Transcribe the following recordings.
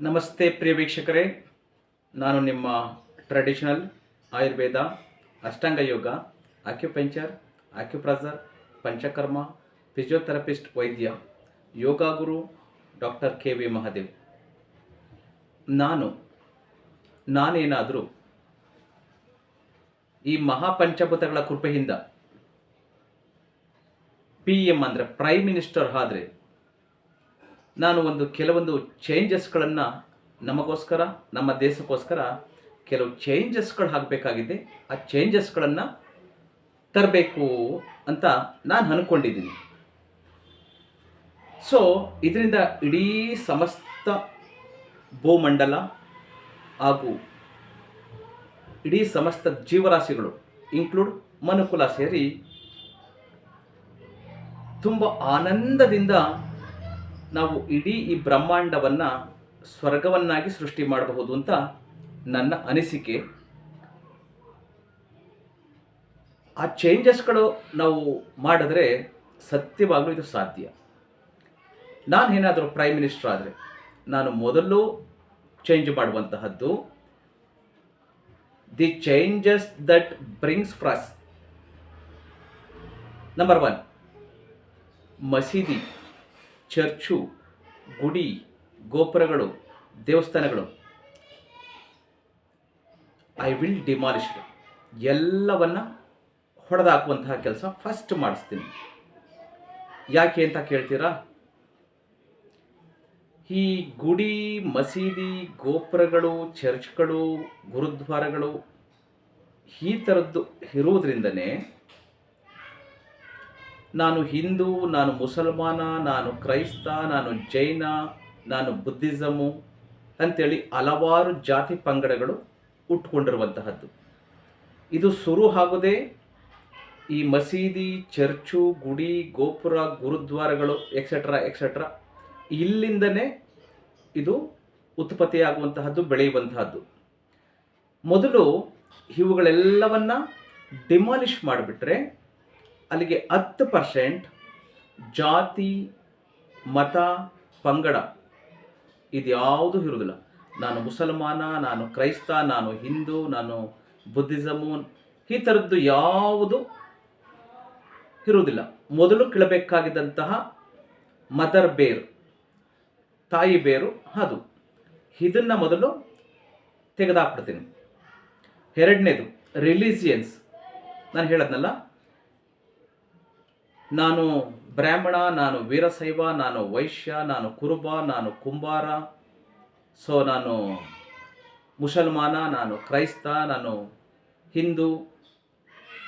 ನಮಸ್ತೆ ಪ್ರಿಯ ವೀಕ್ಷಕರೇ. ನಾನು ನಿಮ್ಮ traditional Ayurveda, Ashtanga yoga acupuncture acupressure Panchakarma physiotherapist ವೈದ್ಯ, yoga guru doctor K V Mahadev. ನಾನು, ನಾನೇನಾದರೂ ಈ ಮಹಾಪಂಚಭೂತಗಳ ಕೃಪೆಯಿಂದ ಪಿ ಎಂ ಅಂದರೆ ಪ್ರೈಮ್ ಮಿನಿಸ್ಟರ್ ಆದ್ರೆ ನಾನು ಒಂದು ಕೆಲವೊಂದು ಚೇಂಜಸ್ಗಳನ್ನು ನಮಗೋಸ್ಕರ, ನಮ್ಮ ದೇಶಕ್ಕೋಸ್ಕರ ಕೆಲವು ಚೇಂಜಸ್ಗಳು ಆಗಬೇಕಾಗಿದೆ ಆ ಚೇಂಜಸ್ಗಳನ್ನು ತರಬೇಕು ಅಂತ ನಾನು ಅಂದ್ಕೊಂಡಿದ್ದೀನಿ ಸೊ ಇದರಿಂದ ಇಡೀ ಸಮಸ್ತ ಭೂಮಂಡಲ ಹಾಗೂ ಇಡೀ ಸಮಸ್ತ ಜೀವರಾಶಿಗಳು ಇನ್ಕ್ಲೂಡ್ ಮನುಕುಲ ಸೇರಿ ತುಂಬ ಆನಂದದಿಂದ ನಾವು ಇಡೀ ಈ ಬ್ರಹ್ಮಾಂಡವನ್ನು ಸ್ವರ್ಗವನ್ನಾಗಿ ಸೃಷ್ಟಿ ಮಾಡಬಹುದು ಅಂತ ನನ್ನ ಅನಿಸಿಕೆ. ಆ ಚೇಂಜಸ್ಗಳು ನಾವು ಮಾಡಿದ್ರೆ ಸತ್ಯವಾಗಲೂ ಇದು ಸಾಧ್ಯ. ನಾನು ಏನಾದರೂ ಪ್ರೈಮ್ ಮಿನಿಸ್ಟರ್ ಆದರೆ ನಾನು ಮೊದಲು ಚೇಂಜ್ ಮಾಡುವಂತಹದ್ದು the changes that brings first number one ಮಸೀದಿ. ಚರ್ಚು, ಗುಡಿ, ಗೋಪುರಗಳು, ದೇವಸ್ಥಾನಗಳು. ಐ ವಿಲ್ ಡಿಮಾಲಿಶ್ ಎಲ್ಲವನ್ನ ಹೊಡೆದಾಕುವಂತಹ ಕೆಲಸ ಫಸ್ಟ್ ಮಾಡಿಸ್ತೀನಿ. ಯಾಕೆ ಅಂತ ಕೇಳ್ತೀರಾ? ಈ ಗುಡಿ, ಮಸೀದಿ, ಗೋಪುರಗಳು, ಚರ್ಚ್ಗಳು, ಗುರುದ್ವಾರಗಳು ಈ ಥರದ್ದು ಇರುವುದರಿಂದನೇ ನಾನು ಹಿಂದೂ, ನಾನು ಮುಸಲ್ಮಾನ, ನಾನು ಕ್ರೈಸ್ತ, ನಾನು ಜೈನ, ನಾನು ಬುದ್ಧಿಸಮು ಅಂತೇಳಿ ಹಲವಾರು ಜಾತಿ ಪಂಗಡಗಳು ಉಟ್ಕೊಂಡಿರುವಂತಹದ್ದು. ಇದು ಶುರು ಆಗೋದೇ ಈ ಮಸೀದಿ, ಚರ್ಚು, ಗುಡಿ, ಗೋಪುರ, ಗುರುದ್ವಾರಗಳು ಎಕ್ಸೆಟ್ರಾ ಎಕ್ಸೆಟ್ರಾ ಇಲ್ಲಿಂದನೇ ಇದು ಉತ್ಪತ್ತಿಯಾಗುವಂತಹದ್ದು, ಬೆಳೆಯುವಂತಹದ್ದು. ಮೊದಲು ಇವುಗಳೆಲ್ಲವನ್ನು ಡಿಮಾಲಿಷ್ ಮಾಡಿಬಿಟ್ರೆ ಅಲ್ಲಿಗೆ ಹತ್ತು ಪರ್ಸೆಂಟ್ ಜಾತಿ, ಮತ, ಪಂಗಡ ಇದ್ಯಾವುದೂ ಇರುವುದಿಲ್ಲ. ನಾನು ಮುಸಲ್ಮಾನ, ನಾನು ಕ್ರೈಸ್ತ, ನಾನು ಹಿಂದೂ, ನಾನು ಬುದ್ಧಿಸಮು, ಈ ಥರದ್ದು ಯಾವುದು ಇರುವುದಿಲ್ಲ. ಮೊದಲು ಕೇಳಬೇಕಾಗಿದ್ದಂತಹ ಮದರ್ ಬೇರ್, ತಾಯಿ ಬೇರು ಅದು. ಇದನ್ನು ಮೊದಲು ತೆಗೆದಾಕ್ಬಿಡ್ತೀನಿ. ಎರಡನೇದು, ರಿಲಿಜಿಯನ್ಸ್. ನಾನು ಹೇಳದ್ನಲ್ಲ ನಾನು ಬ್ರಾಹ್ಮಣ, ನಾನು ವೀರಶೈವ, ನಾನು ವೈಶ್ಯ, ನಾನು ಕುರುಬ, ನಾನು ಕುಂಬಾರ. ಸೊ ನಾನು ಮುಸಲ್ಮಾನ, ನಾನು ಕ್ರೈಸ್ತ, ನಾನು ಹಿಂದೂ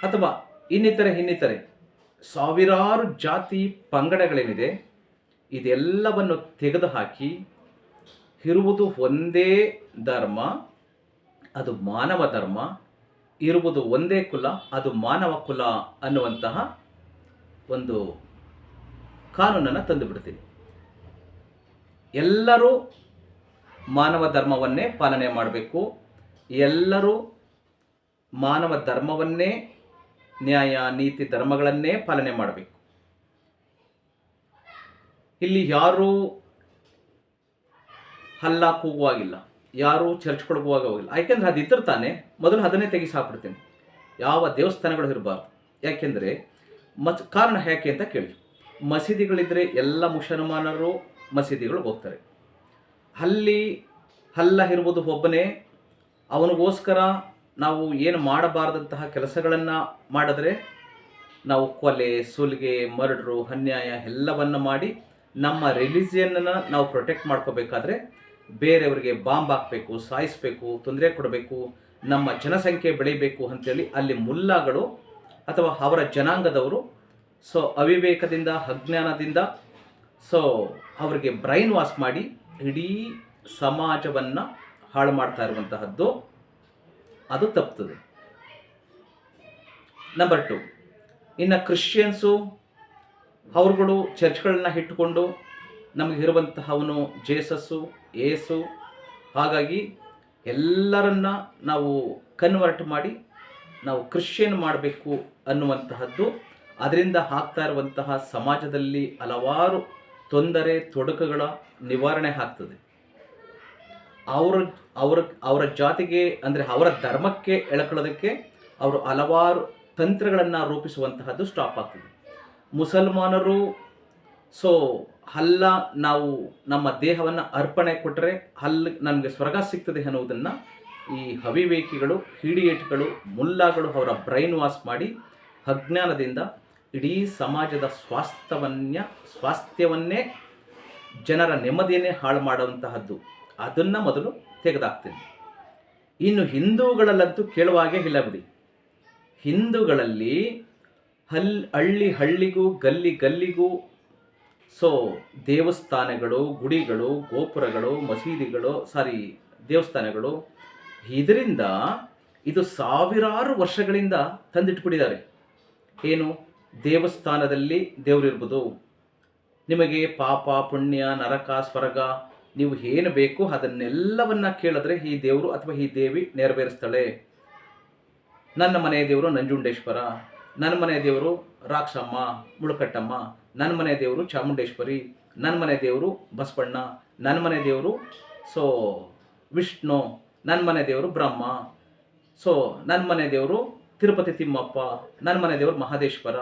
ಅಥವಾ ಇನ್ನಿತರೆ ಇನ್ನಿತರೆ ಸಾವಿರಾರು ಜಾತಿ ಪಂಗಡಗಳೇನಿದೆ ಇದೆಲ್ಲವನ್ನು ತೆಗೆದುಹಾಕಿ ಇರುವುದು ಒಂದೇ ಧರ್ಮ, ಅದು ಮಾನವ ಧರ್ಮ. ಇರುವುದು ಒಂದೇ ಕುಲ, ಅದು ಮಾನವ ಕುಲ ಅನ್ನುವಂತಹ ಒಂದು ಕಾನೂನನ್ನು ತಂದು ಬಿಡ್ತೀನಿ ಎಲ್ಲರೂ ಮಾನವ ಧರ್ಮವನ್ನೇ ಪಾಲನೆ ಮಾಡಬೇಕು. ಎಲ್ಲರೂ ಮಾನವ ಧರ್ಮವನ್ನೇ, ನ್ಯಾಯ, ನೀತಿ ಧರ್ಮಗಳನ್ನೇ ಪಾಲನೆ ಮಾಡಬೇಕು. ಇಲ್ಲಿ ಯಾರೂ ಹಲ್ಲ ಕೂಗುವಾಗಿಲ್ಲ. ಯಾರೂ ಚರ್ಚ್ಗಳಿಗೆ ಹೋಗೋವಾಗಿಲ್ಲ ಯಾಕೆಂದ್ರೆ ಇದ್ರ ತಾನೇ ಮೊದಲು ಅದನ್ನೇ ತೆಗೆಸಿ ಹಾಕ್ಬಿಡ್ತೀನಿ. ಯಾವ ದೇವಸ್ಥಾನಗಳು ಇರಬಾರ್ದು. ಯಾಕೆಂದರೆ ಮಸ್, ಕಾರಣ ಯಾಕೆ ಅಂತ ಕೇಳಿ. ಮಸೀದಿಗಳಿದ್ದರೆ ಎಲ್ಲ ಮುಸಲ್ಮಾನರು ಮಸೀದಿಗಳು ಹೋಗ್ತಾರೆ. ಅಲ್ಲಿ ಹಲ್ಲ ಇರುವುದು ಒಬ್ಬನೇ, ಅವನಿಗೋಸ್ಕರ ನಾವು ಏನು ಮಾಡಬಾರ್ದಂತಹ ಕೆಲಸಗಳನ್ನು ಮಾಡಿದ್ರೆ ನಾವು ಕೊಲೆ, ಸುಲಿಗೆ, ಮರ್ಡ್ರು, ಅನ್ಯಾಯ ಎಲ್ಲವನ್ನು ಮಾಡಿ ನಮ್ಮ ರಿಲಿಜಿಯನ್ನ ನಾವು ಪ್ರೊಟೆಕ್ಟ್ ಮಾಡ್ಕೋಬೇಕಾದ್ರೆ ಬೇರೆಯವರಿಗೆ ಬಾಂಬ್ ಹಾಕಬೇಕು, ಸಾಯಿಸಬೇಕು, ತೊಂದರೆ ಕೊಡಬೇಕು, ನಮ್ಮ ಜನಸಂಖ್ಯೆ ಬೆಳಿಬೇಕು ಅಂತೇಳಿ ಅಲ್ಲಿ ಮುಲ್ಲಾಗಳು ಅಥವಾ ಅವರ ಜನಾಂಗದವರು, ಸೊ ಅವಿವೇಕದಿಂದ, ಅಜ್ಞಾನದಿಂದ, ಸೊ ಅವರಿಗೆ ಬ್ರೈನ್ ವಾಶ್ ಮಾಡಿ ಇಡೀ ಸಮಾಜವನ್ನು ಹಾಳು ಮಾಡ್ತಾ ಇರುವಂತಹದ್ದು, ಅದು ತಪ್ಪುತ್ತದೆ ನಂಬರ್ ಟು ಇನ್ನು ಕ್ರಿಶ್ಚಿಯನ್ಸು ಅವ್ರುಗಳು ಚರ್ಚ್ಗಳನ್ನ ಇಟ್ಟುಕೊಂಡು ನಮಗೆ ಇರುವಂತಹವನು ಜೇಸಸ್ಸು, ಏಸು, ಹಾಗಾಗಿ ಎಲ್ಲರನ್ನ ನಾವು ಕನ್ವರ್ಟ್ ಮಾಡಿ ನಾವು ಕ್ರಿಶ್ಚಿಯನ್ ಮಾಡಬೇಕು ಅನ್ನುವಂತಹದ್ದು, ಅದರಿಂದ ಆಗ್ತಾ ಇರುವಂತಹ ಸಮಾಜದಲ್ಲಿ ಹಲವಾರು ತೊಂದರೆ, ತೊಡಕುಗಳ ನಿವಾರಣೆ ಆಗ್ತದೆ. ಅವರ ಅವರ ಅವರ ಜಾತಿಗೆ ಅಂದರೆ ಅವರ ಧರ್ಮಕ್ಕೆ ಎಳಕೊಳ್ಳೋದಕ್ಕೆ ಅವರು ಹಲವಾರು ತಂತ್ರಗಳನ್ನು ರೂಪಿಸುವಂತಹದ್ದು ಸ್ಟಾಪ್ ಆಗ್ತದೆ. ಮುಸಲ್ಮಾನರು ಸೊ ಹಲ್ಲ ನಾವು ನಮ್ಮ ದೇಹವನ್ನು ಅರ್ಪಣೆ ಕೊಟ್ಟರೆ ಹಲ್ಲ ನಮಗೆ ಸ್ವರ್ಗ ಸಿಗ್ತದೆ ಅನ್ನುವುದನ್ನು ಈ ಹವಿವೇಕಿಗಳು ಹಿಡಿಯೇಟ್ಗಳು, ಮುಲ್ಲಾಗಳು ಅವರ ಬ್ರೈನ್ ವಾಶ್ ಮಾಡಿ ಅಜ್ಞಾನದಿಂದ ಇಡೀ ಸಮಾಜದ ಸ್ವಾಸ್ಥ್ಯವನ್ನ ಸ್ವಾಸ್ಥ್ಯವನ್ನೇ ಜನರ ನೆಮ್ಮದಿಯನ್ನೇ ಹಾಳು ಮಾಡುವಂತಹದ್ದು. ಅದನ್ನು ಮೊದಲು ತೆಗೆದಾಕ್ತೇನೆ. ಇನ್ನು ಹಿಂದೂಗಳಲ್ಲಂತೂ ಕೇಳುವಾಗೆ ಇಲ್ಲ ಬಿಡಿ. ಹಿಂದೂಗಳಲ್ಲಿ ಹಲ್, ಹಳ್ಳಿ ಹಳ್ಳಿಗೂ, ಗಲ್ಲಿ ಗಲ್ಲಿಗೂ, ಸೊ ದೇವಸ್ಥಾನಗಳು, ಗುಡಿಗಳು, ಗೋಪುರಗಳು, ಮಸೀದಿಗಳು ಸಾರಿ ದೇವಸ್ಥಾನಗಳು ಇದರಿಂದ ಇದು ಸಾವಿರಾರು ವರ್ಷಗಳಿಂದ ತಂದಿಟ್ಬಿಟ್ಟಿದ್ದಾರೆ ಏನು? ದೇವಸ್ಥಾನದಲ್ಲಿ ದೇವರಿರ್ಬೋದು. ನಿಮಗೆ ಪಾಪ, ಪುಣ್ಯ, ನರಕ, ಸ್ವರ್ಗ, ನೀವು ಏನು ಬೇಕು ಅದನ್ನೆಲ್ಲವನ್ನ ಕೇಳಿದ್ರೆ ಈ ದೇವರು ಅಥವಾ ಈ ದೇವಿ ನೆರವೇರಿಸ್ತಾಳೆ. ನನ್ನ ಮನೆಯ ದೇವರು ನಂಜುಂಡೇಶ್ವರ, ನನ್ನ ಮನೆಯ ದೇವರು ರಾಕ್ಷಮ್ಮ, ಮುಳುಕಟ್ಟಮ್ಮ, ನನ್ನ ಮನೆಯ ದೇವರು ಚಾಮುಂಡೇಶ್ವರಿ, ನನ್ನ ಮನೆ ದೇವರು ಬಸವಣ್ಣ, ನನ್ನ ಮನೆ ದೇವರು ಸೋ ವಿಷ್ಣು. ನನ್ನ ಮನೆ ದೇವರು ಬ್ರಹ್ಮ. ಸೊ ನನ್ನ ಮನೆ ದೇವರು ತಿರುಪತಿ ತಿಮ್ಮಪ್ಪ ನನ್ನ ಮನೆ ದೇವರು ಮಹದೇಶ್ವರ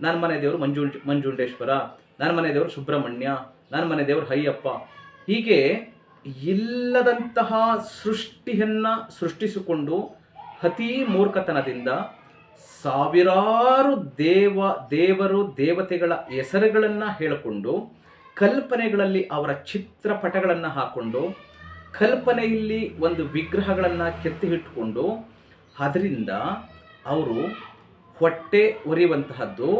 ನನ್ನ ಮನೆ ದೇವರು ಮಂಜು ಮಂಜುಂಡೇಶ್ವರ ನನ್ನ ಮನೆ ದೇವರು ಸುಬ್ರಹ್ಮಣ್ಯ ನನ್ನ ಮನೆ ದೇವರು ಹಯ್ಯಪ್ಪ ಹೀಗೆ ಇಲ್ಲದಂತಹ ಸೃಷ್ಟಿಯನ್ನು ಸೃಷ್ಟಿಸಿಕೊಂಡು ಅತೀ ಮೂರ್ಖತನದಿಂದ ಸಾವಿರಾರು ದೇವ, ದೇವರು, ದೇವತೆಗಳ ಹೆಸರುಗಳನ್ನು ಹೇಳಿಕೊಂಡು ಕಲ್ಪನೆಗಳಲ್ಲಿ ಅವರ ಚಿತ್ರಪಟಗಳನ್ನು ಹಾಕ್ಕೊಂಡು ಕಲ್ಪನೆಯಲ್ಲಿ ಒಂದು ವಿಗ್ರಹಗಳನ್ನು ಕೆತ್ತಿ ಇಟ್ಟುಕೊಂಡು ಅದರಿಂದ ಅವರು ಹೊಟ್ಟೆ ಒರಿಯುವಂತಹದ್ದು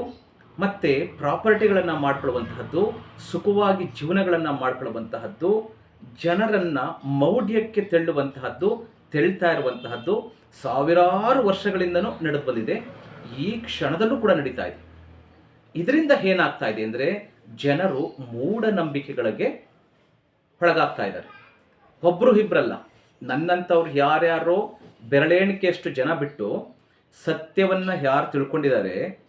ಮತ್ತು ಪ್ರಾಪರ್ಟಿಗಳನ್ನು ಮಾಡ್ಕೊಳ್ಳುವಂತಹದ್ದು, ಸುಖವಾಗಿ ಜೀವನಗಳನ್ನು ಮಾಡ್ಕೊಳ್ಳುವಂತಹದ್ದು, ಜನರನ್ನು ಮೌಢ್ಯಕ್ಕೆ ತೆಳ್ಳುವಂತಹದ್ದು, ತೆಳ್ತಾ ಇರುವಂತಹದ್ದು ಸಾವಿರಾರು ವರ್ಷಗಳಿಂದನೂ ನಡೆದು ಬಂದಿದೆ. ಈ ಕ್ಷಣದಲ್ಲೂ ಕೂಡ ನಡೀತಾ ಇದೆ. ಇದರಿಂದ ಏನಾಗ್ತಾ ಇದೆ ಅಂದರೆ ಜನರು ಮೂಢನಂಬಿಕೆಗಳಿಗೆ ಒಳಗಾಗ್ತಾ ಇದ್ದಾರೆ. ಒಬ್ಬರು ಇಬ್ಬರಲ್ಲ ನನ್ನಂಥವ್ರು ಯಾರ್ಯಾರೋ ಬೆರಳೆಣಿಕೆಯಷ್ಟು ಜನ ಬಿಟ್ಟು ಸತ್ಯವನ್ನು ಯಾರು ತಿಳ್ಕೊಂಡಿದ್ದಾರೆ?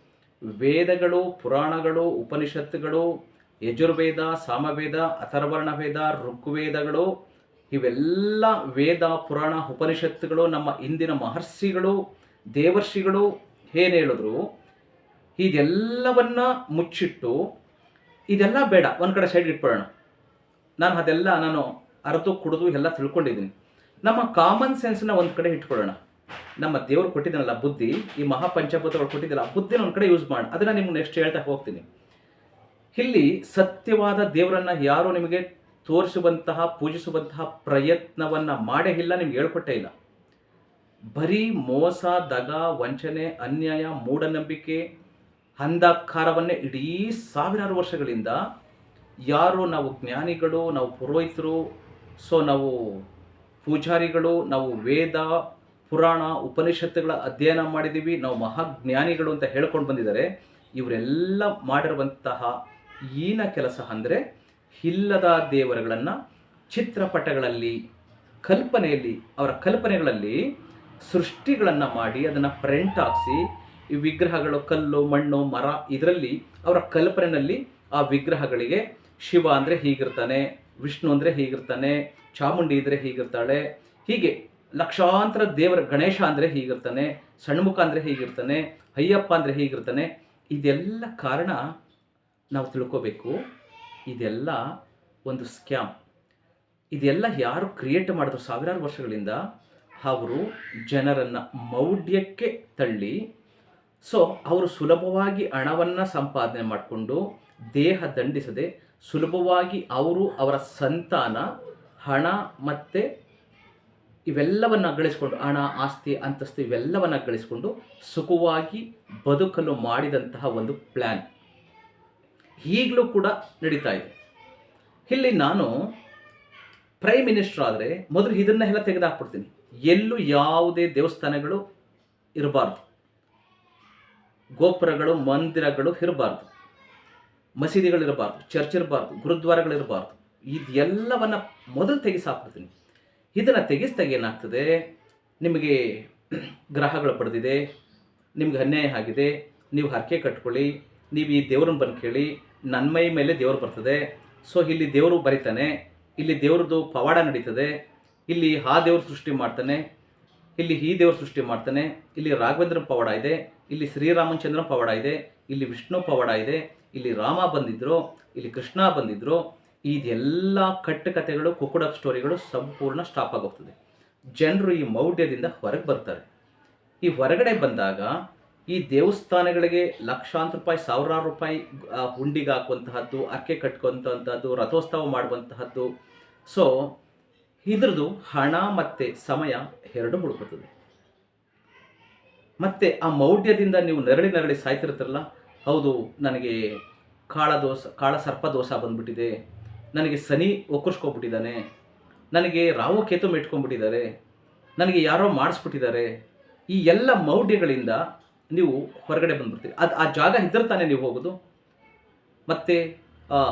ವೇದಗಳು, ಪುರಾಣಗಳು, ಉಪನಿಷತ್ತುಗಳು, ಯಜುರ್ವೇದ, ಸಾಮವೇದ ಅಥರ್ವರ್ಣ ವೇದ ಋಗ್ವೇದಗಳು, ಇವೆಲ್ಲ ವೇದ, ಪುರಾಣ, ಉಪನಿಷತ್ತುಗಳು, ನಮ್ಮ ಇಂದಿನ ಮಹರ್ಷಿಗಳು, ದೇವರ್ಷಿಗಳು ಏನು ಹೇಳಿದ್ರು? ಇದೆಲ್ಲವನ್ನ ಮುಚ್ಚಿಟ್ಟು, ಇದೆಲ್ಲ ಬೇಡ. ಒಂದು ಕಡೆ ಸೈಡ್ ಇಟ್ಬಿಡೋಣ. ನಾನು ಅದೆಲ್ಲ ನಾನು ಅರ್ದು ಕುಡಿದು ಎಲ್ಲ ತಿಳ್ಕೊಂಡಿದ್ದೀನಿ. ನಮ್ಮ ಕಾಮನ್ ಸೆನ್ಸ್ನ ಒಂದು ಕಡೆ ಇಟ್ಕೊಳ್ಳೋಣ. ನಮ್ಮ ದೇವರು ಕೊಟ್ಟಿದ್ದಾನಲ್ಲ ಬುದ್ಧಿ, ಈ ಮಹಾಪಂಚಭೂತಗಳು ಕೊಟ್ಟಿದ್ದಲ್ಲ ಬುದ್ಧಿನ ಒಂದು ಕಡೆ ಯೂಸ್ ಮಾಡಿ. ಅದನ್ನು ನಿಮ್ಗೆ ನೆಕ್ಸ್ಟ್ ಹೇಳ್ತಾ ಹೋಗ್ತೀನಿ. ಇಲ್ಲಿ ಸತ್ಯವಾದ ದೇವರನ್ನು ಯಾರು ನಿಮಗೆ ತೋರಿಸುವಂತಹ, ಪೂಜಿಸುವಂತಹ ಪ್ರಯತ್ನವನ್ನು ಮಾಡೇ ಇಲ್ಲ, ನಿಮ್ಗೆ ಹೇಳ್ಕೊಟ್ಟೇ ಇಲ್ಲ. ಬರೀ ಮೋಸ, ದಗ, ವಂಚನೆ, ಅನ್ಯಾಯ, ಮೂಢನಂಬಿಕೆ, ಅಂಧಕಾರವನ್ನೇ ಇಡೀ ಸಾವಿರಾರು ವರ್ಷಗಳಿಂದ ಯಾರು ನಾವು ಜ್ಞಾನಿಗಳು, ನಾವು ಪುರೋಹಿತರು ಸೊ ನಾವು ಪೂಜಾರಿಗಳು, ನಾವು ವೇದ, ಪುರಾಣ, ಉಪನಿಷತ್ತುಗಳ ಅಧ್ಯಯನ ಮಾಡಿದ್ದೀವಿ. ನಾವು ಮಹಾಜ್ಞಾನಿಗಳು ಅಂತ ಹೇಳ್ಕೊಂಡು ಬಂದಿದ್ದಾರೆ. ಇವರೆಲ್ಲ ಮಾಡಿರುವಂತಹ ಈನ ಕೆಲಸ ಅಂದರೆ ಇಲ್ಲದ ದೇವರುಗಳನ್ನು ಚಿತ್ರಪಟಗಳಲ್ಲಿ, ಕಲ್ಪನೆಯಲ್ಲಿ, ಅವರ ಕಲ್ಪನೆಗಳಲ್ಲಿ ಸೃಷ್ಟಿಗಳನ್ನು ಮಾಡಿ ಅದನ್ನು ಪ್ರಿಂಟ್ ಹಾಕಿಸಿ, ಈ ವಿಗ್ರಹಗಳು, ಕಲ್ಲು, ಮಣ್ಣು, ಮರ, ಇದರಲ್ಲಿ ಅವರ ಕಲ್ಪನೆಯಲ್ಲಿ ಆ ವಿಗ್ರಹಗಳಿಗೆ ಶಿವ ಅಂದರೆ ಹೀಗಿರ್ತಾನೆ. ವಿಷ್ಣು ಅಂದರೆ ಹೀಗಿರ್ತಾನೆ, ಚಾಮುಂಡಿ ಇದ್ರೆ ಹೀಗಿರ್ತಾಳೆ, ಹೀಗೆ ಲಕ್ಷಾಂತರ ದೇವರ, ಗಣೇಶ ಅಂದರೆ ಹೀಗಿರ್ತಾನೆ, ಸಣ್ಮುಖ ಅಂದರೆ ಹೀಗಿರ್ತಾನೆ, ಅಯ್ಯಪ್ಪ ಅಂದರೆ ಹೀಗಿರ್ತಾನೆ, ಇದೆಲ್ಲ ಕಾರಣ ನಾವು ತಿಳ್ಕೋಬೇಕು. ಇದೆಲ್ಲ ಒಂದು ಸ್ಕ್ಯಾಮ್. ಇದೆಲ್ಲ ಯಾರು ಕ್ರಿಯೇಟ್ ಮಾಡಿದ್ರು ಸಾವಿರಾರು ವರ್ಷಗಳಿಂದ, ಅವರು ಜನರನ್ನು ಮೌಢ್ಯಕ್ಕೆ ತಳ್ಳಿ ಸೊ ಅವರು ಸುಲಭವಾಗಿ ಹಣವನ್ನು ಸಂಪಾದನೆ ಮಾಡಿಕೊಂಡು ದೇಹ ದಂಡಿಸದೆ ಸುಲಭವಾಗಿ ಅವರು ಅವರ ಸಂತಾನ, ಹಣ ಮತ್ತು ಇವೆಲ್ಲವನ್ನು ಗಳಿಸ್ಕೊಂಡು ಹಣ, ಆಸ್ತಿ, ಅಂತಸ್ತು ಇವೆಲ್ಲವನ್ನು ಗಳಿಸ್ಕೊಂಡು ಸುಖವಾಗಿ ಬದುಕಲು ಮಾಡಿದಂತಹ ಒಂದು ಪ್ಲ್ಯಾನ್ ಈಗಲೂ ಕೂಡ ನಡೀತಾ ಇದೆ. ಇಲ್ಲಿ ನಾನು ಪ್ರೈಮ್ ಮಿನಿಸ್ಟರ್ ಆದರೆ ಮೊದಲು ಇದನ್ನೆಲ್ಲ ತೆಗೆದುಹಾಕ್ಬಿಡ್ತೀನಿ ಎಲ್ಲೂ ಯಾವುದೇ ದೇವಸ್ಥಾನಗಳು ಇರಬಾರ್ದು. ಗೋಪುರಗಳು, ಮಂದಿರಗಳು ಇರಬಾರ್ದು. ಮಸೀದಿಗಳಿರಬಾರ್ದು ಚರ್ಚ್ ಇರಬಾರ್ದು ಗುರುದ್ವಾರಗಳಿರಬಾರ್ದು. ಇದೆಲ್ಲವನ್ನ ಮೊದಲು ತೆಗೆಸಾಕ್ಬಿಡ್ತೀನಿ. ಇದನ್ನು ತೆಗೆಸ್ದಾಗ ಏನಾಗ್ತದೆ? ನಿಮಗೆ ಗ್ರಹಗಳು ಪಡೆದಿದೆ ನಿಮ್ಗೆ ಅನ್ಯಾಯ ಆಗಿದೆ, ನೀವು ಹರಕೆ ಕಟ್ಕೊಳ್ಳಿ, ನೀವು ಈ ದೇವ್ರನ್ನ ಬಂದು ಕೇಳಿ ನನ್ನ ಮೈ ಮೇಲೆ ದೇವರು ಬರ್ತದೆ, ಸೊ ಇಲ್ಲಿ ದೇವರು ಬರಿತಾನೆ, ಇಲ್ಲಿ ದೇವ್ರದ್ದು ಪವಾಡ ನಡೀತದೆ, ಇಲ್ಲಿ ಆ ದೇವ್ರ ಸೃಷ್ಟಿ ಮಾಡ್ತಾನೆ, ಇಲ್ಲಿ ಈ ದೇವ್ರ ಸೃಷ್ಟಿ ಮಾಡ್ತಾನೆ, ಇಲ್ಲಿ ರಾಘವೇಂದ್ರ ಪವಾಡ ಇದೆ ಇಲ್ಲಿ ಶ್ರೀರಾಮಚಂದ್ರ ಪವಾಡ ಇದೆ, ಇಲ್ಲಿ ವಿಷ್ಣು ಪವಾಡ ಇದೆ, ಇಲ್ಲಿ ರಾಮ ಬಂದಿದ್ರು, ಇಲ್ಲಿ ಕೃಷ್ಣ ಬಂದಿದ್ರು, ಇದೆಲ್ಲ ಕಟ್ಟುಕತೆಗಳು ಕುಕ್ಕುಡ ಸ್ಟೋರಿಗಳು ಸಂಪೂರ್ಣ ಸ್ಟಾಪ್ ಆಗೋಗ್ತದೆ. ಜನರು ಈ ಮೌಢ್ಯದಿಂದ ಹೊರಗೆ ಬರ್ತಾರೆ. ಈ ಹೊರಗಡೆ ಬಂದಾಗ ಈ ದೇವಸ್ಥಾನಗಳಿಗೆ ಲಕ್ಷಾಂತರ ರೂಪಾಯಿ, ಸಾವಿರಾರು ರೂಪಾಯಿ ಹುಂಡಿಗೆ ಹಾಕುವಂತಹದ್ದು, ಅರ್ಕೆ ಕಟ್ಕೊಂತಹದ್ದು ರಥೋತ್ಸವ ಮಾಡುವಂತಹದ್ದು. ಸೊ ಇದ್ರದ್ದು ಹಣ ಮತ್ತು ಸಮಯ ಎರಡು ಮುಳುಗುತ್ತದೆ ಮತ್ತೆ ಆ ಮೌಢ್ಯದಿಂದ ನೀವು ನರಳಿ ನರಳಿ ಸಾಯ್ತಿರ್ತಾರಲ್ಲ, ಹೌದು, ನನಗೆ ಕಾಳ ದೋಷ ಕಾಳ ಸರ್ಪ ದೋಷ ಬಂದ್ಬಿಟ್ಟಿದೆ, ನನಗೆ ಸನಿ ಒಕ್ಕರ್ಸ್ಕೊಬಿಟ್ಟಿದ್ದಾನೆ, ನನಗೆ ರಾವು ಕೇತು ಮೆಟ್ಕೊಂಡ್ಬಿಟ್ಟಿದ್ದಾರೆ, ನನಗೆ ಯಾರೋ ಮಾಡಿಸ್ಬಿಟ್ಟಿದ್ದಾರೆ, ಈ ಎಲ್ಲ ಮೌಢ್ಯಗಳಿಂದ ನೀವು ಹೊರಗಡೆ ಬಂದ್ಬಿಡ್ತೀರಿ. ಅದು ಆ ಜಾಗ ಇದ್ರೆ ತಾನೇ ನೀವು ಹೋಗೋದು. ಮತ್ತೆ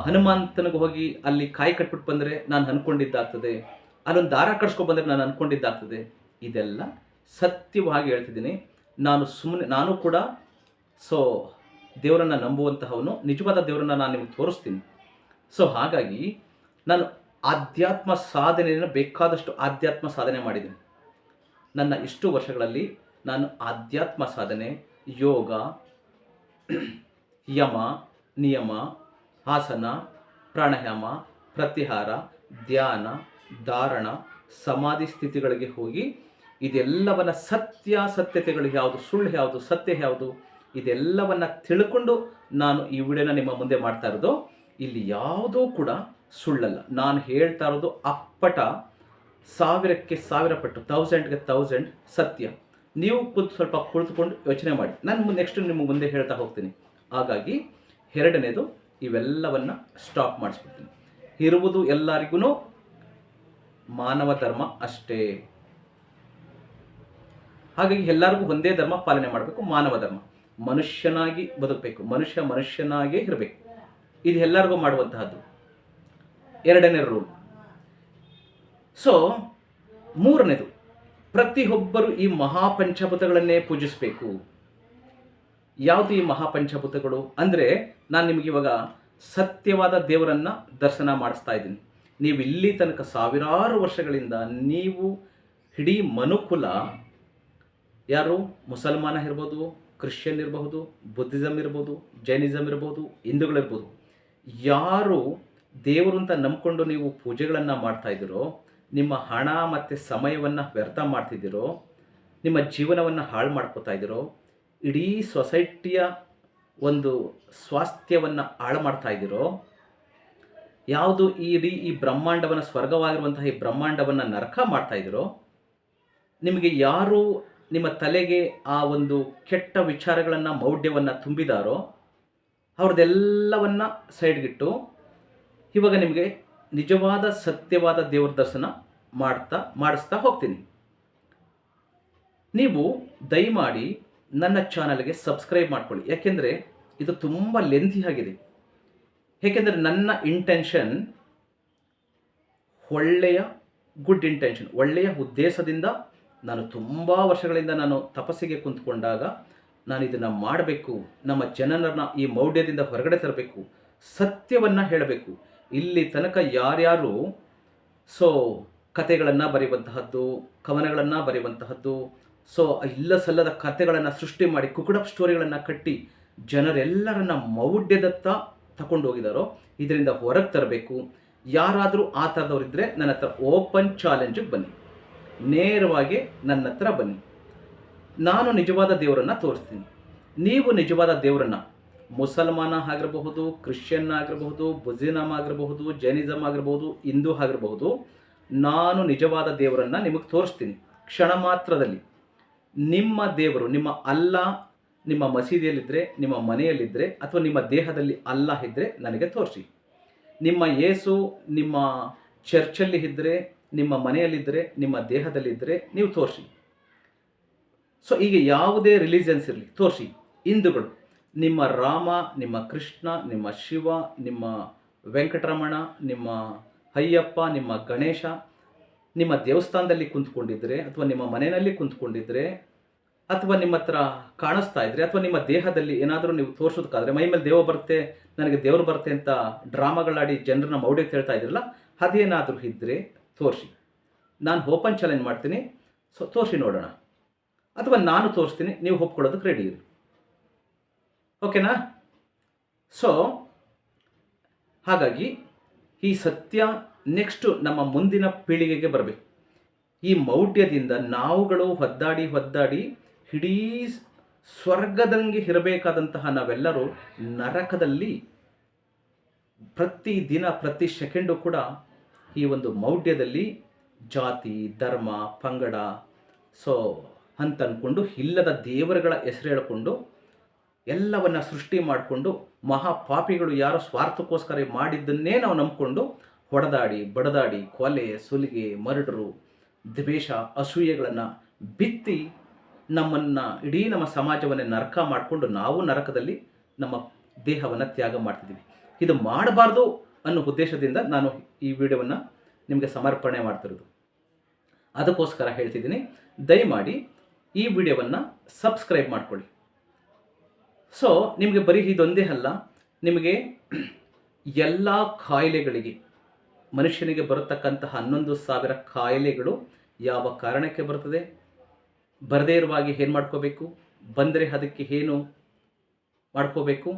ಹನುಮಂತನಿಗೆ ಹೋಗಿ ಅಲ್ಲಿ ಕಾಯಿ ಕಟ್ಬಿಟ್ಟು ಬಂದರೆ ನಾನು ಅಂದ್ಕೊಂಡಿದ್ದಾಗ್ತದೆ ಅಲ್ಲೊಂದು ದಾರ ಕಟ್ಸ್ಕೊಂಡು ಬಂದರೆ ನಾನು ಅಂದ್ಕೊಂಡಿದ್ದಾಗ್ತದೆ ಇದೆಲ್ಲ ಸತ್ಯವಾಗಿ ಹೇಳ್ತಿದ್ದೀನಿ. ನಾನು ಸುಮ್ಮನೆ ನಾನು ಕೂಡ ಸೊ ದೇವರನ್ನು ನಂಬುವಂತಹವನು, ನಿಜವಾದ ದೇವರನ್ನು ನಾನು ನಿಮಗೆ ತೋರಿಸ್ತೀನಿ. ಸೊ ಹಾಗಾಗಿ, ನಾನು ಆಧ್ಯಾತ್ಮ ಸಾಧನೆಯನ್ನು ಬೇಕಾದಷ್ಟು ಆಧ್ಯಾತ್ಮ ಸಾಧನೆ ಮಾಡಿದ್ದೀನಿ. ನನ್ನ ಇಷ್ಟು ವರ್ಷಗಳಲ್ಲಿ ನಾನು ಆಧ್ಯಾತ್ಮ ಸಾಧನೆ, ಯೋಗ, ಯಮ, ನಿಯಮ, ಆಸನ, ಪ್ರಾಣಾಯಾಮ, ಪ್ರತಿಹಾರ, ಧ್ಯಾನ, ಧಾರಣ, ಸಮಾಧಿ ಸ್ಥಿತಿಗಳಿಗೆ ಹೋಗಿ ಇದೆಲ್ಲವನ್ನ ಸತ್ಯಾಸತ್ಯತೆಗಳು ಯಾವುದು, ಸುಳ್ಳು ಯಾವುದು, ಸತ್ಯ ಯಾವುದು, ಇದೆಲ್ಲವನ್ನ ತಿಳ್ಕೊಂಡು ನಾನು ಈ ವಿಡಿಯೋನ ನಿಮ್ಮ ಮುಂದೆ ಮಾಡ್ತಾ ಇರೋದು. ಇಲ್ಲಿ ಯಾವುದೂ ಕೂಡ ಸುಳ್ಳಲ್ಲ. ನಾನು ಹೇಳ್ತಾ ಇರೋದು ಅಪ್ಪಟ ಸಾವಿರಕ್ಕೆ ಸಾವಿರ ಪಟ್ಟು ತೌಸಂಡ್ಗೆ ತೌಸಂಡ್ ಸತ್ಯ. ನೀವು ಕುಂತು ಸ್ವಲ್ಪ ಕುಳಿತುಕೊಂಡು ಯೋಚನೆ ಮಾಡಿ. ನಾನು ನೆಕ್ಸ್ಟ್ ನಿಮ್ಮ ಮುಂದೆ ಹೇಳ್ತಾ ಹೋಗ್ತೀನಿ. ಹಾಗಾಗಿ ಎರಡನೇದು ಇವೆಲ್ಲವನ್ನು ಸ್ಟಾಪ್ ಮಾಡಿಸ್ಬಿಡ್ತೀನಿ. ಇರುವುದು ಎಲ್ಲರಿಗೂ ಮಾನವ ಧರ್ಮ ಅಷ್ಟೇ. ಹಾಗಾಗಿ ಎಲ್ಲರಿಗೂ ಒಂದೇ ಧರ್ಮ ಪಾಲನೆ ಮಾಡಬೇಕು, ಮಾನವ ಧರ್ಮ. ಮನುಷ್ಯನಾಗಿ ಬದುಕಬೇಕು, ಮನುಷ್ಯ ಮನುಷ್ಯನಾಗೇ ಇರಬೇಕು. ಇದು ಎಲ್ಲರಿಗೂ ಮಾಡುವಂತಹದ್ದು. ಎರಡನೇ ರೂಲ್ ಸೊ ಮೂರನೇದು, ಪ್ರತಿಯೊಬ್ಬರು ಈ ಮಹಾಪಂಚಭೂತಗಳನ್ನೇ ಪೂಜಿಸಬೇಕು. ಯಾವುದು ಈ ಮಹಾಪಂಚಭೂತಗಳು? ಅಂದರೆ, ನಾನು ನಿಮಗೆ ಇವಾಗ ಸತ್ಯವಾದ ದೇವರನ್ನ ದರ್ಶನ ಮಾಡಿಸ್ತಾ ಇದ್ದೀನಿ. ನೀವು ಇಲ್ಲಿ ತನಕ ಸಾವಿರಾರು ವರ್ಷಗಳಿಂದ ನೀವು ಇಡೀ ಮನುಕುಲ ಯಾರು? ಮುಸಲ್ಮಾನ ಇರ್ಬೋದು, ಕ್ರಿಶ್ಚಿಯನ್ ಇರಬಹುದು ಬುದ್ಧಿಸಮ್ ಇರ್ಬೋದು ಜೈನಿಸಮ್ ಇರ್ಬೋದು ಹಿಂದೂಗಳಿರ್ಬೋದು ಯಾರು ದೇವರು ಅಂತ ನಂಬಿಕೊಂಡು ನೀವು ಪೂಜೆಗಳನ್ನು ಮಾಡ್ತಾ ಇದ್ದೀರೋ, ನಿಮ್ಮ ಹಣ ಮತ್ತು ಸಮಯವನ್ನು ವ್ಯರ್ಥ ಮಾಡ್ತಿದ್ದೀರೋ, ನಿಮ್ಮ ಜೀವನವನ್ನು ಹಾಳು ಮಾಡ್ಕೋತಾ ಇದ್ದೀರೋ, ಇಡೀ ಸೊಸೈಟಿಯ ಒಂದು ಸ್ವಾಸ್ಥ್ಯವನ್ನು ಹಾಳು ಮಾಡ್ತಾ ಇದ್ದೀರೋ, ಯಾವುದು ಈ ಇಡೀ ಈ ಬ್ರಹ್ಮಾಂಡವನ್ನು ಸ್ವರ್ಗವಾಗಿರುವಂತಹ ಈ ಬ್ರಹ್ಮಾಂಡವನ್ನು ನರಕ ಮಾಡ್ತಾ ಇದ್ದೀರೋ, ನಿಮಗೆ ಯಾರು ನಿಮ್ಮ ತಲೆಗೆ ಆ ಒಂದು ಕೆಟ್ಟ ವಿಚಾರಗಳನ್ನು, ಮೌಢ್ಯವನ್ನು ತುಂಬಿದಾರೋ, ಅವ್ರದ್ದೆಲ್ಲವನ್ನು ಸೈಡ್ಗಿಟ್ಟು ಇವಾಗ ನಿಮಗೆ ನಿಜವಾದ, ಸತ್ಯವಾದ ದೇವ್ರ ದರ್ಶನ ಮಾಡ್ತಾ, ಮಾಡಿಸ್ತಾ ಹೋಗ್ತೀನಿ. ನೀವು ದಯಮಾಡಿ ನನ್ನ ಚಾನಲ್ಗೆ ಸಬ್ಸ್ಕ್ರೈಬ್ ಮಾಡ್ಕೊಳ್ಳಿ. ಯಾಕೆಂದರೆ ಇದು ತುಂಬ ಲೆಂತಿ ಆಗಿದೆ. ಏಕೆಂದರೆ ನನ್ನ ಇಂಟೆನ್ಷನ್ ಒಳ್ಳೆಯ ಗುಡ್ ಇಂಟೆನ್ಷನ್ ಒಳ್ಳೆಯ ಉದ್ದೇಶದಿಂದ ನಾನು ತುಂಬ ವರ್ಷಗಳಿಂದ ನಾನು ತಪಸ್ಸಿಗೆ ಕುಂತ್ಕೊಂಡಾಗ ನಾನು ಇದನ್ನು ಮಾಡಬೇಕು, ನಮ್ಮ ಜನರನ್ನು ಈ ಮೌಢ್ಯದಿಂದ ಹೊರಗಡೆ ತರಬೇಕು, ಸತ್ಯವನ್ನು ಹೇಳಬೇಕು. ಇಲ್ಲಿ ತನಕ ಯಾರ್ಯಾರು ಸೊ ಕತೆಗಳನ್ನು ಬರೆಯುವಂತಹದ್ದು, ಕವನಗಳನ್ನು ಬರೆಯುವಂತಹದ್ದು, ಸೊ ಇಲ್ಲ ಸಲ್ಲದ ಕತೆಗಳನ್ನು ಸೃಷ್ಟಿ ಮಾಡಿ ಕುಕುಡಪ್ ಸ್ಟೋರಿಗಳನ್ನು ಕಟ್ಟಿ ಜನರೆಲ್ಲರನ್ನ ಮೌಢ್ಯದತ್ತ ತಗೊಂಡು ಹೋಗಿದಾರೋ, ಇದರಿಂದ ಹೊರಗೆ ತರಬೇಕು. ಯಾರಾದರೂ ಆ ಥರದವರಿದ್ದರೆ ನನ್ನ ಹತ್ರ ಓಪನ್ ಚಾಲೆಂಜಿಗೆ ಬನ್ನಿ. ನೇರವಾಗಿ ನನ್ನ ಹತ್ರ ಬನ್ನಿ. ನಾನು ನಿಜವಾದ ದೇವರನ್ನು ತೋರಿಸ್ತೀನಿ. ನೀವು ನಿಜವಾದ ದೇವರನ್ನು ಮುಸಲ್ಮಾನ ಆಗಿರಬಹುದು, ಕ್ರಿಶ್ಚಿಯನ್ ಆಗಿರಬಹುದು ಬುಜಿನಮ್ ಆಗಿರಬಹುದು ಜೈನಿಸಮ್ ಆಗಿರಬಹುದು, ಹಿಂದೂ ಆಗಿರಬಹುದು, ನಾನು ನಿಜವಾದ ದೇವರನ್ನು ನಿಮಗೆ ತೋರಿಸ್ತೀನಿ. ಕ್ಷಣ ಮಾತ್ರದಲ್ಲಿ. ನಿಮ್ಮ ದೇವರು, ನಿಮ್ಮ ಅಲ್ಲ, ನಿಮ್ಮ ಮಸೀದಿಯಲ್ಲಿದ್ದರೆ ನಿಮ್ಮ ಮನೆಯಲ್ಲಿದ್ದರೆ ಅಥವಾ ನಿಮ್ಮ ದೇಹದಲ್ಲಿ ಅಲ್ಲ ಇದ್ದರೆ ನನಗೆ ತೋರಿಸಿ. ನಿಮ್ಮ ಏಸು ನಿಮ್ಮ ಚರ್ಚಲ್ಲಿ ಇದ್ದರೆ ನಿಮ್ಮ ಮನೆಯಲ್ಲಿದ್ದರೆ, ನಿಮ್ಮ ದೇಹದಲ್ಲಿದ್ದರೆ ನೀವು ತೋರಿಸಿ. ಸೊ ಈಗ ಯಾವುದೇ ರಿಲಿಜನ್ಸ್ ಇರಲಿ, ತೋರಿಸಿ. ಹಿಂದೂಗಳು, ನಿಮ್ಮ ರಾಮ, ನಿಮ್ಮ ಕೃಷ್ಣ, ನಿಮ್ಮ ಶಿವ, ನಿಮ್ಮ ವೆಂಕಟರಮಣ, ನಿಮ್ಮ ಅಯ್ಯಪ್ಪ, ನಿಮ್ಮ ಗಣೇಶ, ನಿಮ್ಮ ದೇವಸ್ಥಾನದಲ್ಲಿ ಕುಂತ್ಕೊಂಡಿದ್ರೆ ಅಥವಾ ನಿಮ್ಮ ಮನೆಯಲ್ಲಿ ಕುಂತ್ಕೊಂಡಿದ್ರೆ ಅಥವಾ ನಿಮ್ಮ ಹತ್ರ ಕಾಣಿಸ್ತಾ ಇದ್ರೆ ಅಥವಾ ನಿಮ್ಮ ದೇಹದಲ್ಲಿ ಏನಾದರೂ ನೀವು ತೋರಿಸೋದಕ್ಕಾದ್ರೆ, ಮೈ ಮೇಲೆ ದೇವ ಬರುತ್ತೆ, ನನಗೆ ದೇವರು ಬರುತ್ತೆ ಅಂತ ಡ್ರಾಮಾಗಳಾಡಿ ಜನರನ್ನ ಮೌಢ್ಯಕ್ಕೆ ಹೇಳ್ತಾ ಇದ್ರಲ್ಲ, ಅದೇನಾದರೂ ಇದ್ದರೆ ತೋರಿಸಿ. ನಾನು ಓಪನ್ ಚಾಲೆಂಜ್ ಮಾಡ್ತೀನಿ. ಸೊ ತೋರಿಸಿ ನೋಡೋಣ. ಅಥವಾ ನಾನು ತೋರಿಸ್ತೀನಿ, ನೀವು ಒಪ್ಕೊಳ್ಳೋದಕ್ಕೆ ರೆಡಿ ಇರಿ. ಓಕೆನಾ ಸೊ ಹಾಗಾಗಿ ಈ ಸತ್ಯ ನೆಕ್ಸ್ಟು ನಮ್ಮ ಮುಂದಿನ ಪೀಳಿಗೆಗೆ ಬರಬೇಕು. ಈ ಮೌಢ್ಯದಿಂದ ನಾವುಗಳು ಒದ್ದಾಡಿ ಒದ್ದಾಡಿ ಇಡೀ ಸ್ವರ್ಗದಂಗೆ ಇರಬೇಕಾದಂತಹ ನಾವೆಲ್ಲರೂ ನರಕದಲ್ಲಿ ಪ್ರತಿ ದಿನ ಪ್ರತಿ ಸೆಕೆಂಡು ಕೂಡ ಈ ಒಂದು ಮೌಢ್ಯದಲ್ಲಿ ಜಾತಿ, ಧರ್ಮ, ಪಂಗಡ, ಸೊ ಅಂತ ಅಂದ್ಕೊಂಡು ಇಲ್ಲದ ದೇವರುಗಳ ಹೆಸರು ಹೇಳಿಕೊಂಡು ಎಲ್ಲವನ್ನ ಸೃಷ್ಟಿ ಮಾಡಿಕೊಂಡು ಮಹಾಪಾಪಿಗಳು ಯಾರೋ ಸ್ವಾರ್ಥಕ್ಕೋಸ್ಕರ ಮಾಡಿದ್ದನ್ನೇ ನಾವು ನಂಬಿಕೊಂಡು ಹೊಡೆದಾಡಿ, ಬಡದಾಡಿ, ಕೊಲೆ, ಸುಲಿಗೆ, ಮರಡರು, ದ್ವೇಷ, ಅಸೂಯೆಗಳನ್ನು ಬಿತ್ತಿ ನಮ್ಮನ್ನು ಇಡೀ ನಮ್ಮ ಸಮಾಜವನ್ನೇ ನರಕ ಮಾಡಿಕೊಂಡು ನಾವು ನರಕದಲ್ಲಿ ನಮ್ಮ ದೇಹವನ್ನು ತ್ಯಾಗ ಮಾಡ್ತಿದ್ದೀವಿ. ಇದು ಮಾಡಬಾರ್ದು ಅನ್ನೋ ಉದ್ದೇಶದಿಂದ ನಾನು ಈ ವಿಡಿಯೋವನ್ನು ನಿಮಗೆ ಸಮರ್ಪಣೆ ಮಾಡ್ತಿರೋದು. ಅದಕ್ಕೋಸ್ಕರ ಹೇಳ್ತಿದ್ದೀನಿ, ದಯಮಾಡಿ ಈ ವಿಡಿಯೋವನ್ನು ಸಬ್ಸ್ಕ್ರೈಬ್ ಮಾಡಿಕೊಳ್ಳಿ. ಸೊ ನಿಮಗೆ ಬರೀ ಇದೊಂದೇ ಅಲ್ಲ, ನಿಮಗೆ ಎಲ್ಲ ಕಾಯಿಲೆಗಳಿಗೆ, ಮನುಷ್ಯನಿಗೆ ಬರತಕ್ಕಂತಹ ಹನ್ನೊಂದು ಸಾವಿರ ಕಾಯಿಲೆಗಳು ಯಾವ ಕಾರಣಕ್ಕೆ ಬರ್ತದೆ? ಬರದೇ ಇರುವಾಗಿ ಏನು ಮಾಡ್ಕೋಬೇಕು? ಬಂದರೆ ಅದಕ್ಕೆ ಏನು ಮಾಡ್ಕೋಬೇಕು?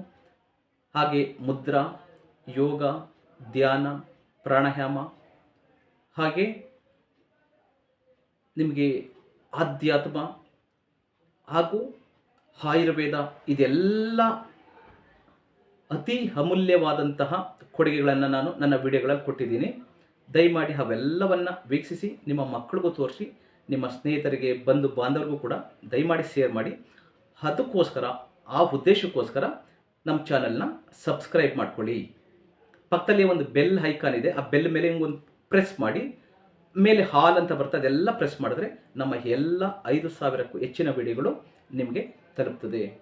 ಹಾಗೆ ಮುದ್ರಾ, ಯೋಗ ಧ್ಯಾನ, ಪ್ರಾಣಾಯಾಮ. ಹಾಗೆ ನಿಮಗೆ ಆಧ್ಯಾತ್ಮ ಹಾಗೂ ಆಯುರ್ವೇದ ಇದೆಲ್ಲ ಅತಿ ಅಮೂಲ್ಯವಾದಂತಹ ಕೊಡುಗೆಗಳನ್ನು ನಾನು ನನ್ನ ವಿಡಿಯೋಗಳಲ್ಲಿ ಕೊಟ್ಟಿದ್ದೀನಿ. ದಯಮಾಡಿ ಅವೆಲ್ಲವನ್ನು ವೀಕ್ಷಿಸಿ, ನಿಮ್ಮ ಮಕ್ಕಳಿಗೂ ತೋರಿಸಿ, ನಿಮ್ಮ ಸ್ನೇಹಿತರಿಗೆ, ಬಂಧು ಬಾಂಧವರಿಗೂ ಕೂಡ ದಯಮಾಡಿ ಶೇರ್ ಮಾಡಿ. ಅದಕ್ಕೋಸ್ಕರ, ಆ ಉದ್ದೇಶಕ್ಕೋಸ್ಕರ ನಮ್ಮ ಚಾನಲ್ನ ಸಬ್ಸ್ಕ್ರೈಬ್ ಮಾಡ್ಕೊಳ್ಳಿ. ಪಕ್ಕದಲ್ಲಿ ಒಂದು ಬೆಲ್ ಐಕಾನ್ ಇದೆ. ಆ ಬೆಲ್ ಮೇಲೆ ಒಂದು ಪ್ರೆಸ್ ಮಾಡಿ, ಮೇಲೆ ಹಾಲ್ ಅಂತ ಬರ್ತದೆ, ಅದೆಲ್ಲ ಪ್ರೆಸ್ ಮಾಡಿದ್ರೆ ನಮ್ಮ ಎಲ್ಲ ಐದು ಸಾವಿರಕ್ಕೂ ಹೆಚ್ಚಿನ ವಿಡಿಯೋಗಳು ನಿಮಗೆ ತಲುಪ್ತದೆ.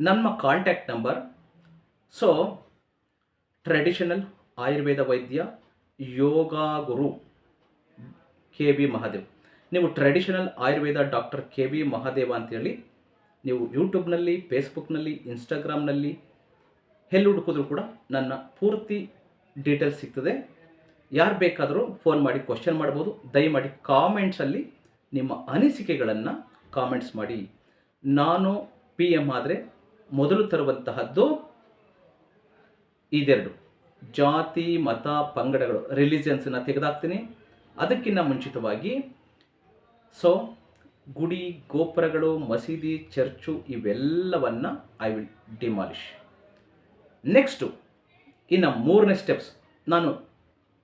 ನಮ್ಮ contact number, so, traditional Ayurveda ವೈದ್ಯ yoga guru K B Mahadev. ನೀವು traditional Ayurveda doctor K B Mahadeva ಅಂತೇಳಿ, ನೀವು ಯೂಟ್ಯೂಬ್ನಲ್ಲಿ, ಫೇಸ್ಬುಕ್ನಲ್ಲಿ, ಇನ್ಸ್ಟಾಗ್ರಾಮ್ನಲ್ಲಿ, ಎಲ್ಲಿ ಹುಡುಕಿದ್ರು ಕೂಡ ನನ್ನ ಪೂರ್ತಿ ಡೀಟೇಲ್ಸ್ ಸಿಗ್ತದೆ. ಯಾರು ಬೇಕಾದರೂ ಫೋನ್ ಮಾಡಿ ಕ್ವಶನ್ ಮಾಡ್ಬೋದು. ದಯಮಾಡಿ ಕಾಮೆಂಟ್ಸಲ್ಲಿ ನಿಮ್ಮ ಅನಿಸಿಕೆಗಳನ್ನು ಕಾಮೆಂಟ್ಸ್ ಮಾಡಿ. ನಾನು ಪಿ ಎಂ ಆದರೆ ಮೊದಲು ತರುವಂತಹದ್ದು ಇದೆರಡು. ಜಾತಿ, ಮತ, ಪಂಗಡಗಳು ರಿಲಿಜನ್ಸನ್ನು ತೆಗೆದಾಕ್ತೀನಿ. ಅದಕ್ಕಿಂತ ಮುಂಚಿತವಾಗಿ ಸೊ ಗುಡಿ, ಗೋಪುರಗಳು, ಮಸೀದಿ, ಚರ್ಚು ಇವೆಲ್ಲವನ್ನು ಐ ವಿಲ್ ಡಿಮಾಲಿಷ್ ನೆಕ್ಸ್ಟು ಇನ್ನು ಮೂರನೇ ಸ್ಟೆಪ್ಸ್ ನಾನು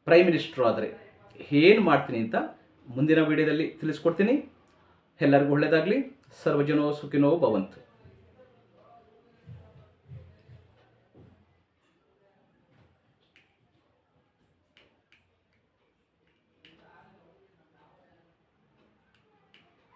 ಪ್ರೈಮ್ ಮಿನಿಸ್ಟ್ರು ಆದರೆ ಏನು ಮಾಡ್ತೀನಿ ಅಂತ ಮುಂದಿನ ವಿಡಿಯೋದಲ್ಲಿ ತಿಳಿಸ್ಕೊಡ್ತೀನಿ. ಎಲ್ಲರಿಗೂ ಒಳ್ಳೆಯದಾಗಲಿ ಸರ್ವಜನೋ ಸುಖಿನೋ ಭವಂತು.